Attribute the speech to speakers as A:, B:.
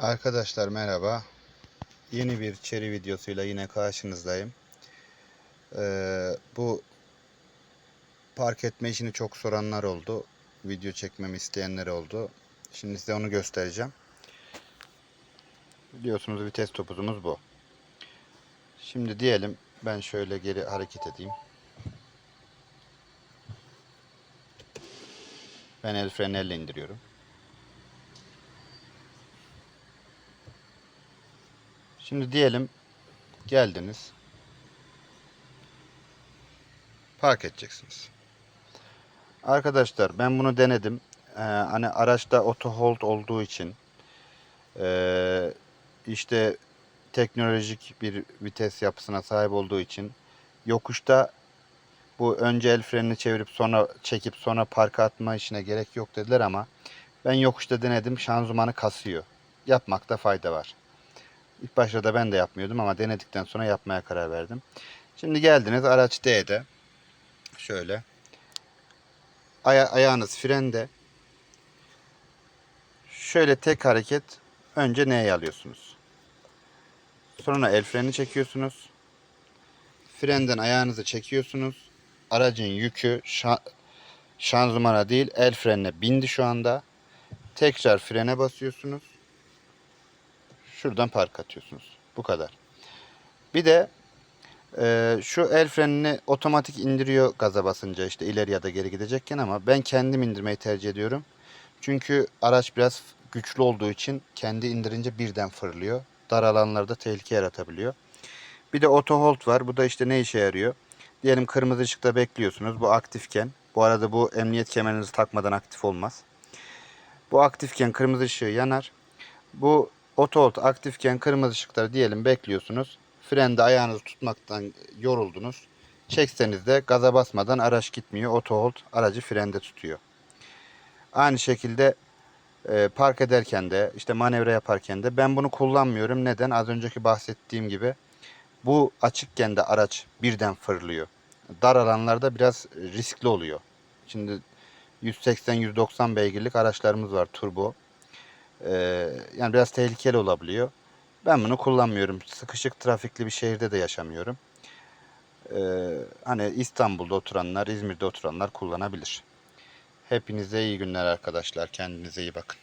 A: Arkadaşlar merhaba. Yeni bir çeri videosuyla yine karşınızdayım. Ee, bu park etme işini çok soranlar oldu. Video çekmemi isteyenler oldu. Şimdi size onu göstereceğim. Biliyorsunuz vites topuzumuz bu. Şimdi diyelim ben şöyle geri hareket edeyim. Ben el freni elle indiriyorum. Şimdi diyelim geldiniz. Park edeceksiniz. Arkadaşlar ben bunu denedim. Ee, hani araçta auto hold olduğu için ee, işte teknolojik bir vites yapısına sahip olduğu için yokuşta bu önce el frenini çevirip sonra çekip sonra parka atma işine gerek yok dediler ama ben yokuşta denedim şanzımanı kasıyor. Yapmakta fayda var. İlk başta da ben de yapmıyordum ama denedikten sonra yapmaya karar verdim. Şimdi geldiniz araç D'de. Şöyle. Aya ayağınız frende. Şöyle tek hareket önce N'ye alıyorsunuz. Sonra el freni çekiyorsunuz. Frenden ayağınızı çekiyorsunuz. Aracın yükü şa şanzımana değil el frenine bindi şu anda. Tekrar frene basıyorsunuz. Şuradan park atıyorsunuz. Bu kadar. Bir de e, şu el frenini otomatik indiriyor gaza basınca işte ileri ya da geri gidecekken ama ben kendim indirmeyi tercih ediyorum. Çünkü araç biraz güçlü olduğu için kendi indirince birden fırlıyor. Dar alanlarda tehlike yaratabiliyor. Bir de auto hold var. Bu da işte ne işe yarıyor? Diyelim kırmızı ışıkta bekliyorsunuz. Bu aktifken. Bu arada bu emniyet kemerinizi takmadan aktif olmaz. Bu aktifken kırmızı ışığı yanar. Bu auto hold aktifken kırmızı ışıkları diyelim bekliyorsunuz. Frende ayağınızı tutmaktan yoruldunuz. Çekseniz de gaza basmadan araç gitmiyor. Auto hold aracı frende tutuyor. Aynı şekilde e, park ederken de işte manevra yaparken de ben bunu kullanmıyorum. Neden? Az önceki bahsettiğim gibi bu açıkken de araç birden fırlıyor. Dar alanlarda biraz riskli oluyor. Şimdi 180-190 beygirlik araçlarımız var turbo. Ee, yani biraz tehlikeli olabiliyor. Ben bunu kullanmıyorum. Sıkışık trafikli bir şehirde de yaşamıyorum. Ee, hani İstanbul'da oturanlar, İzmir'de oturanlar kullanabilir. Hepinize iyi günler arkadaşlar. Kendinize iyi bakın.